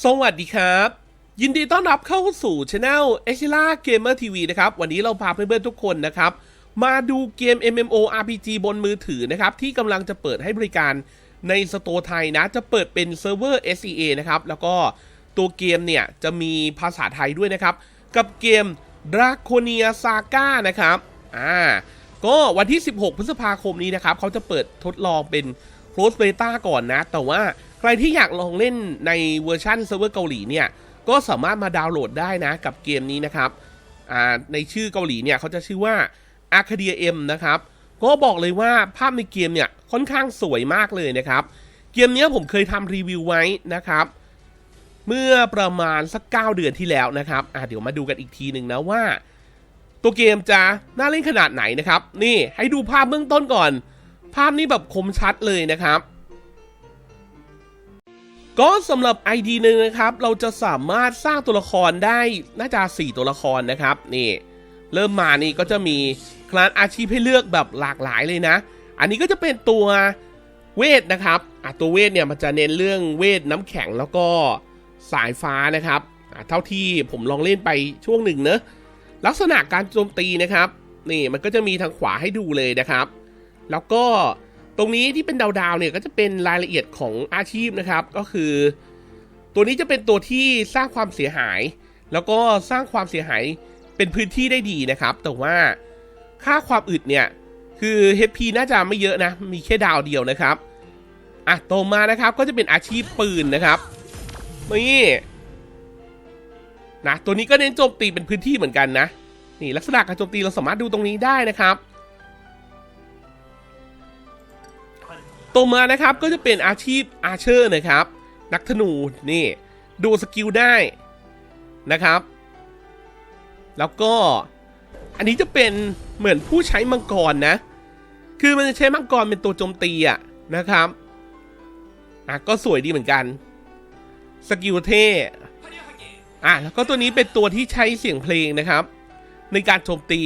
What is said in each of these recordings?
สวัสดีครับ ยินดีต้อนรับเข้าสู่ช anel e s h i l a Gamer TV นะครับ วันนี้เราพาเพื่อนๆทุกคนนะครับ มาดูเกม MMORPG บนมือถือนะครับ ที่กำลังจะเปิดให้บริการในสโตร์ไทยนะ จะเปิดเป็นเซิร์ฟเวอร์ SEA นะครับ แล้วก็ตัวเกมเนี่ย จะมีภาษาไทยด้วยนะครับ กับเกม Draconia Saga นะครับอ่าก็วันที่ 16 พฤษภาคมนี้นะครับเขาจะเปิดทดลองเป็น Close Beta ก่อนนะ แต่ว่า ใครที่อยากลองเล่นในเวอร์ชันเซิร์ฟเวอร์เกาหลีเนี่ย ก็สามารถมาดาวน์โหลดได้นะกับเกมนี้นะครับในชื่อเกาหลีเนี่ยเขาจะชื่อว่า Arcadia M นะครับ ก็บอกเลยว่าภาพในเกมเนี่ยค่อนข้างสวยมากเลยนะครับ เกมเนี้ยผมเคยทำรีวิวไว้นะครับ เมื่อประมาณสัก 9 เดือนที่แล้วนะครับเดี๋ยวมาดูกันอีกทีหนึ่งนะว่า ตัวเกมจะน่าเล่นขนาดไหนนะครับ นี่ให้ดูภาพเบื้องต้นก่อน ภาพนี้แบบคมชัดเลยนะครับ ก็สำหรับ ID หนึ่งนะครับ เราจะสามารถสร้างตัวละครได้น่าจะ 4 ตัวละครนะครับนี่เริ่มมานี่ก็จะมีคลาสอาชีพให้เลือกแบบหลากหลายเลยนะ อันนี้ก็จะเป็นตัวเวทนะครับอะตัวเวทเนี่ยมันจะเน้นเรื่องเวทน้ำแข็งแล้วก็สายฟ้านะครับอะเท่าที่ผมลองเล่นไปช่วงหนึ่งเนอะลักษณะการโจมตีนะครับ นี่มันก็จะมีทางขวาให้ดูเลยนะครับ แล้วก็ ตรงนี้ที่เป็นดาวๆเนี่ยก็จะเป็นรายละเอียดของอาชีพนะครับ ก็คือ ตัวนี้จะเป็นตัวที่สร้างความเสียหาย แล้วก็สร้างความเสียหายเป็นพื้นที่ได้ดีนะครับ แต่ว่าค่าความอึดเนี่ยคือ HP น่าจะไม่เยอะนะ มีแค่ดาวเดียวนะครับอะต่อมานะครับก็จะเป็นอาชีพปืนนะครับนี่นะตัวนี้ก็เน้นโจมตีเป็นพื้นที่เหมือนกันนะนี่ลักษณะการโจมตีเราสามารถดูตรงนี้ได้นะครับ ต่อมานะครับก็จะเป็นอาชีพอาเชอร์นะครับ นักธนูนี่ดูสกิลได้นะครับ แล้วก็อันนี้จะเป็นเหมือนผู้ใช้มังกรนะ คือมันจะใช้มังกรเป็นตัวโจมตีอะนะครับอะก็สวยดีเหมือนกันสกิลเท่อะแล้วก็ตัวนี้เป็นตัวที่ใช้เสียงเพลงนะครับ ในการโจมตี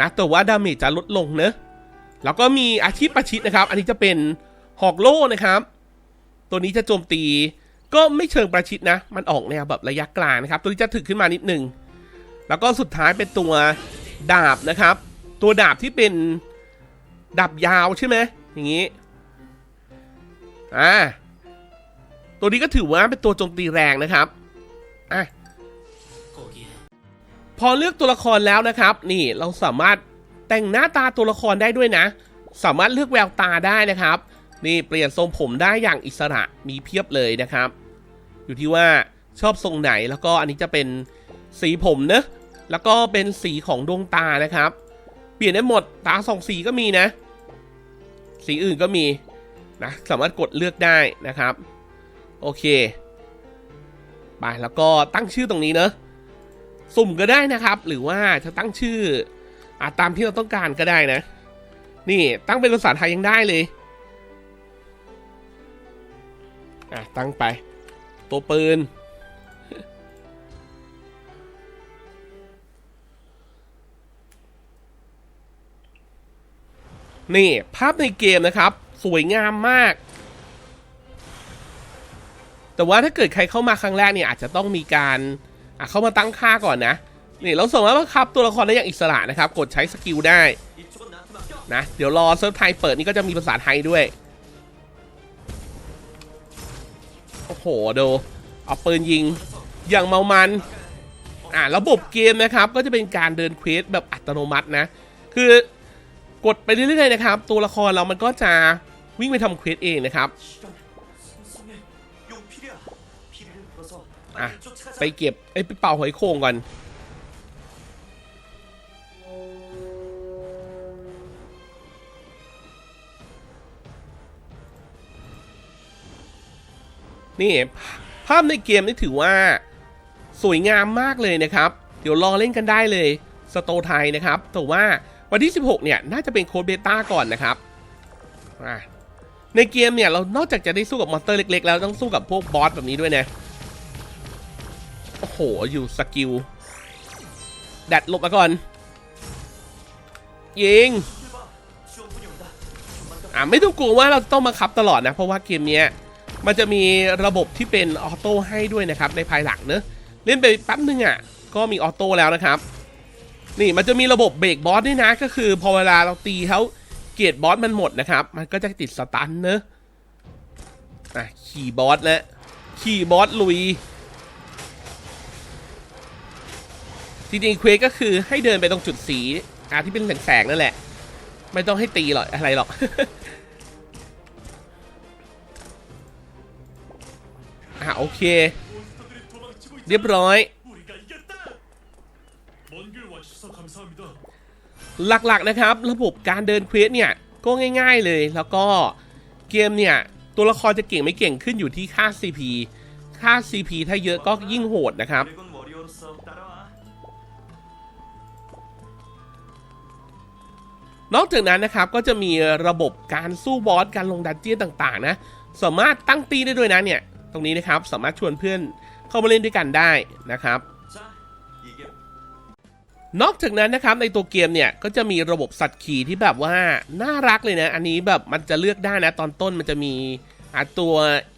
นะแต่ว่าดาเมจจะลดลงเนอะ แล้วก็มีอาชีพประชิดนะครับ อันนี้จะเป็นหอกโล่นะครับ ตัวนี้จะโจมตีก็ไม่เชิงประชิดนะ มันออกแนวแบบระยะกลางนะครับ ตัวนี้จะถึกขึ้นมานิดหนึ่ง แล้วก็สุดท้ายเป็นตัวดาบนะครับ ตัวดาบที่เป็นดาบยาวใช่ไหมอย่างนี้ อ่า ตัวนี้ก็ถือว่าเป็นตัวโจมตีแรงนะครับ อะ พอเลือกตัวละครแล้วนะครับ นี่เราสามารถ แต่งหน้าตาตัวละครได้ด้วยนะ สามารถเลือกแววตาได้นะครับ นี่เปลี่ยนทรงผมได้อย่างอิสระมีเพียบเลยนะครับ อยู่ที่ว่าชอบทรงไหนแล้วก็อันนี้จะเป็นสีผมเนอะแล้วก็เป็นสีของดวงตานะครับ เปลี่ยนได้หมดตาสองสีก็มีนะ สีอื่นก็มีนะสามารถกดเลือกได้นะครับ โอเคไปแล้วก็ตั้งชื่อตรงนี้เนอะสุ่มก็ได้นะครับ หรือว่าจะตั้งชื่อ อาตามที่เราต้องการก็ได้นะ นี่ตั้งเป็นภาษาไทยยังได้เลยอะตั้งไป ตัวปืน นี่ภาพในเกมนะครับ สวยงามมากแต่ว่าถ้าเกิดใครเข้ามาครั้งแรกเนี่ยอาจจะต้องมีการอะเข้ามาตั้งค่าก่อนนะ นี่เราสามารถบังคับตัวละครได้อย่างอิสระนะครับ กดใช้สกิลได้นะเดี๋ยวรอเซิร์ฟไทยเปิดนี่ก็จะมีภาษาไทยด้วย โอ้โหดูเอาปืนยิงอย่างเมามันอ่าระบบเกมนะครับ ก็จะเป็นการเดินเควสแบบอัตโนมัตินะ คือกดไปเรื่อยๆนะครับ ตัวละครเรามันก็จะวิ่งไปทำเควสเองนะครับอะไปเก็บไอ้ไปเป่าหอยโข่งก่อน นี่ภาพในเกมนี่ถือว่า สวยงามมากเลยนะครับ เดี๋ยวรอเล่นกันได้เลยสโตไทยนะครับ แต่ว่าวันที่ 16 เนี่ย น่าจะเป็นโค้ดเบต้าก่อนนะครับ ในเกมเนี่ย เรานอกจากจะได้สู้กับมอนสเตอร์เล็ก ๆ แล้วต้องสู้กับพวกบอสแบบนี้ด้วยนะ โอ้โห อยู่สกิลแดดลบมาก่อน ยิง อะไม่ต้องกลัวว่าเราจะต้องมาคับตลอดนะ เพราะว่าเกมเนี้ย มันจะมีระบบที่เป็นออโต้ให้ด้วยนะครับในภายหลังเนอะเล่นไปแป๊บนึงอะก็มีออโต้แล้วนะครับ นี่มันจะมีระบบเบรกบอสด้วยนะ ก็คือพอเวลาเราตีเขาเกียร์บอสมันหมดนะครับ มันก็จะติดสตันเนอะอะขี่บอสแล้วขี่บอสลุยจริงๆเควสก็คือให้เดินไปตรงจุดสีอาที่เป็นแสงๆนั่นแหละ ไม่ต้องให้ตีหรอกอะไรหรอก อะโอเค เรียบร้อย หลักๆนะครับ ระบบการเดินเควสเนี่ย ก็ง่าย ๆเลย แล้วก็เกมเนี่ย ตัวละครจะเก่งไม่เก่งขึ้นอยู่ที่ค่า CP ค่า CP ถ้าเยอะก็ยิ่งโหดนะครับนอกจากนั้นนะครับก็จะมีระบบการสู้บอสการลงดันเจี้ยนต่างๆนะ สามารถตั้งตีได้ด้วยนะเนี่ย ตรงนี้นะครับสามารถชวนเพื่อนเข้ามาเล่นด้วยกันได้นะครับ นอกจากนั้นนะครับในตัวเกมเนี่ยก็จะมีระบบสัตว์ขี่ที่แบบว่าน่ารักเลยนะ อันนี้แบบมันจะเลือกได้นะตอนต้นมันจะมีตัว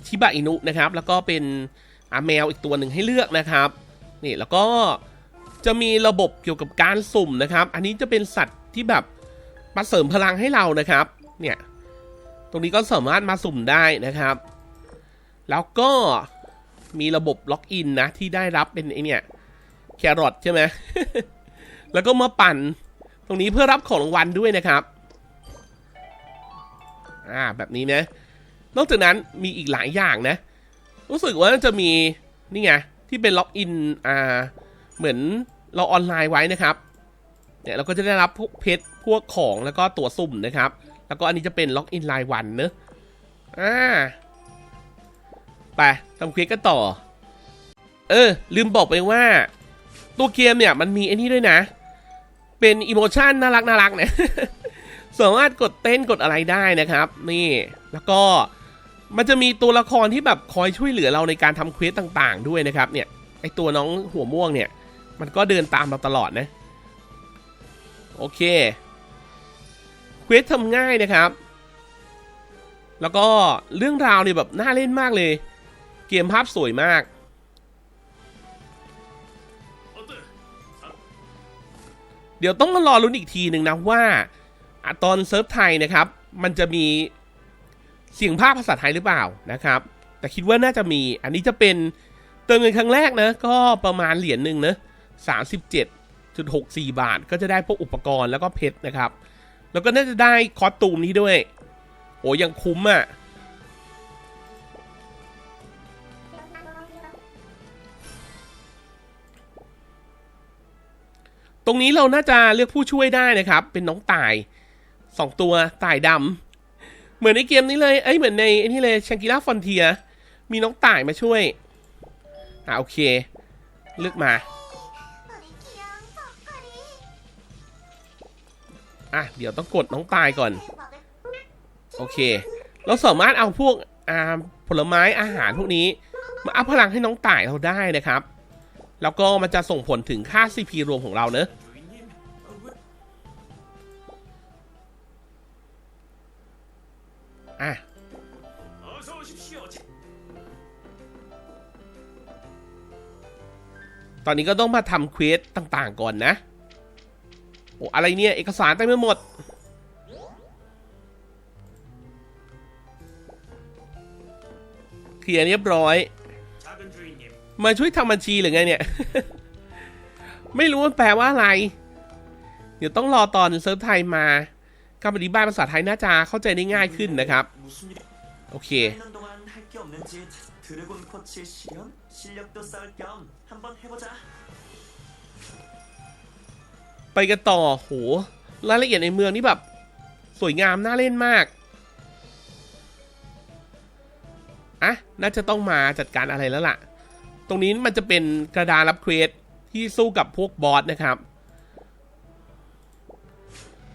ชิบะอินุนะครับ แล้วก็เป็นแมวอีกตัวหนึ่งให้เลือกนะครับนี่แล้วก็จะมีระบบเกี่ยวกับการสุ่มนะครับ อันนี้จะเป็นสัตว์ที่แบบมาเสริมพลังให้เรานะครับ เนี่ย ตรงนี้ก็สามารถมาสุ่มได้นะครับ แล้วก็มีระบบล็อกอินนะ ที่ได้รับเป็นไอเนี่ยแครอทใช่ไหม แล้วก็มาปั่นตรงนี้เพื่อรับของรางวัลด้วยนะครับ อ่าแบบนี้นะ นอกจากนั้นมีอีกหลายอย่างนะ รู้สึกว่าจะมีนี่ไงที่เป็นล็อกอินอ่าเหมือนเราออนไลน์ไว้นะครับเนี่ยเราก็จะได้รับพวกเพชรพวกของแล้วก็ตั๋วสุ่มนะครับ แล้วก็อันนี้จะเป็นล็อกอินรายวันเนอะอ่า ไปทำเควสกันต่อ เออ ลืมบอกไปว่า ตัวเกมเนี่ยมันมีไอ้นี่ด้วยนะ เป็นอิโมชันน่ารักน่ารักเนี่ยสามารถกดเต้นกดอะไรได้นะครับ นี่แล้วก็มันจะมีตัวละครที่แบบคอยช่วยเหลือเราในการทำเควสต่างๆ ด้วยนะครับ เนี่ยไอตัวน้องหัวม่วงเนี่ย มันก็เดินตามเราตลอดนะ โอเคเควสทำง่ายนะครับ แล้วก็เรื่องราวเนี่ยแบบน่าเล่นมากเลย เกมภาพสวยมาก เดี๋ยวต้องรอรุ้นอีกทีหนึ่งนะว่าตอนเซิร์ฟไทยนะครับ มันจะมีเสียงภาพภาษาไทยหรือเปล่านะครับ แต่คิดว่าน่าจะมี อันนี้จะเป็นเติมเงินครั้งแรกนะ ก็ประมาณเหรียญหนึ่งนะสามสิบเจ็ดจุดหกสี่บาท ก็จะได้พวกอุปกรณ์แล้วก็เพชรนะครับ แล้วก็น่าจะได้คอสตูมนี้ด้วย โอ้ยังคุ้มอะ่ะ รงนี้เราน่าจะเลือกผู้ช่วยได้นะครับ เป็นน้องต่ายสองตัวต่ายดำเหมือนในเกมนี้เลยเอ้ยเหมือนในไอ้นี่เลยชังกิล่าฟอนเทียมีน้องต่ายมาช่วยอ่าโอเค เลือกมาอะเดี๋ยวต้องกดน้องตายก่อน โอเค เราสามารถเอาพวกอ่าผลไม้อาหารพวกนี้ มาอัพพลังให้น้องต่ายเราได้นะครับ แล้วก็มันจะส่งผลถึงค่า CP รวมของเราเนอะ ตอนนี้ก็ต้องมาทำเควสต่างๆก่อนนะ โอ้อะไรเนี่ย เอกสารเต็ไมไปหมด เคลียร์เรียบร้อย มาช่วยทำบัญชีหรือไงเนี่ย ไม่รู้มันแปลว่าอะไร เดี๋ยวต้องรอตอนเซิร์ฟไทยมาคำอธิบายภาษาไทยน่าจะเข้าใจได้ง่ายขึ้นนะครับ โอเค 있는 동안 할 게 없는지 드래곤 코치의 실현, 실력도 쌓을 겸 한번 해보자. ไปกันต่อโห รายละเอียดในเมืองนี่แบบ สวยงามน่าเล่นมาก อ่ะ น่าจะต้องมาจัดการอะไรแล้วล่ะ ตรงนี้มันจะเป็นกระดานรับเควสที่สู้กับพวกบอสนะครับ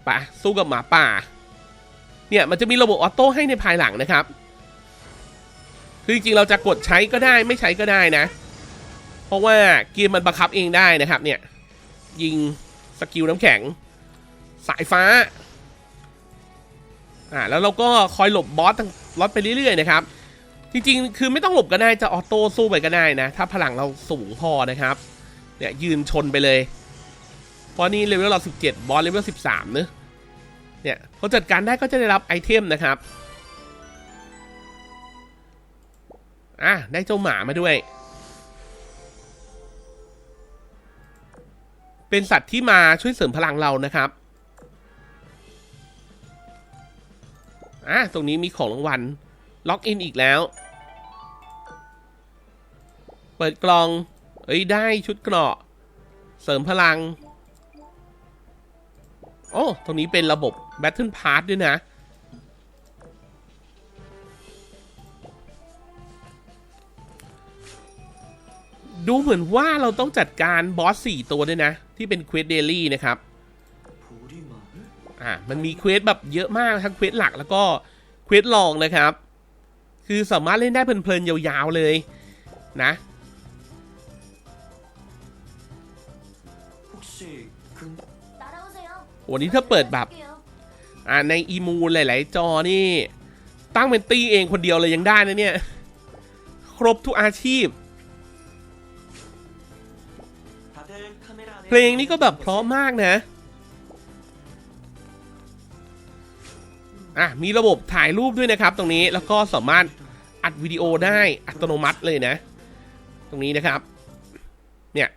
ไปะสู้กับหมาป่า เนี่ยมันจะมีระบบออโต้ให้ในภายหลังนะครับ คือจริงๆเราจะกดใช้ก็ได้ไม่ใช้ก็ได้นะ เพราะว่าเกมมันบังคับเองได้นะครับเนี่ย ยิงสกิลน้ำแข็ง สายฟ้าอ่าแล้วเราก็คอยหลบบอสทั้งรถไปเรื่อยๆนะครับ จริงๆ คือไม่ต้องหลบก็ได้จะออโต้สู้ไปก็ได้นะ ถ้าพลังเราสูงพอนะครับ เนี่ยยืนชนไปเลย เพราะนี่เลเวลเรา 17 บอสเลเวล 13เนะเนี่ยพอจัดการได้ก็จะได้รับไอเทมนะครับ อะ ได้เจ้าหมามาด้วย เป็นสัตว์ที่มาช่วยเสริมพลังเรานะครับ อะ ตรงนี้มีของรางวัล ล็อกอินอีกแล้ว เปิดกล่อง เอ้ย ได้ชุดเกราะ เสริมพลัง โอ้ ตรงนี้เป็นระบบ Battle Pass ด้วยนะ ดูเหมือนว่าเราต้องจัดการบอส 4 ตัวด้วยนะ ที่เป็นเควสเดลี่นะครับ อ่ามันมีเควสแบบเยอะมากทั้งเควสหลักแล้วก็เควสลองนะครับ คือสามารถเล่นได้เพลินๆยาวๆเลยนะวันนี้ถ้าเปิดแบบ อ่าในอีมูลหลายๆ จอนี่ ตั้งเป็นตีเองคนเดียวเลยยังได้นะเนี่ย ครบทุกอาชีพ เพลงนี้ก็แบบเพราะมากนะ อะ มีระบบถ่ายรูปด้วยนะครับตรงนี้แล้วก็สามารถอัดวิดีโอได้อัตโนมัติเลยนะ ตรงนี้นะครับ เนี่ย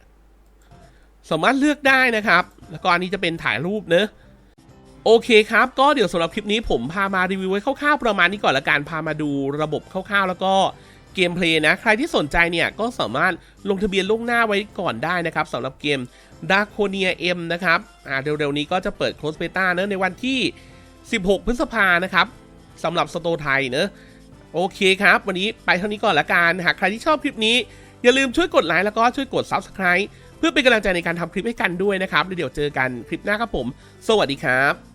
สามารถเลือกได้นะครับ แล้วก็อันนี้จะเป็นถ่ายรูปเนอะโอเคครับ ก็เดี๋ยวสำหรับคลิปนี้ผมพามารีวิวไว้คร่าวๆประมาณนี้ก่อนละกันพามาดูระบบคร่าวๆ แล้วก็ เกมเพลย์นะ ใครที่สนใจเนี่ยก็สามารถลงทะเบียนล่วงหน้าไว้ก่อนได้นะครับสำหรับเกม d a r k o n i a M นะครับอ่าเร็วๆนี้ก็จะเปิด Close Beta เนอะในวันที่ 16 พฤษภานะครับสำหรับสโตไทยเนอะโอเคครับ วันนี้ไปเท่านี้ก่อนละกัน หากใครที่ชอบคลิปนี้ อย่าลืมช่วยกดไลค์แล้วก็ช่วยกด Subscribe เพื่อเป็นกำลังใจในการทำคลิปให้กันด้วยนะครับเดี๋ยวเจอกันคลิปหน้าครับผม สวัสดีครับ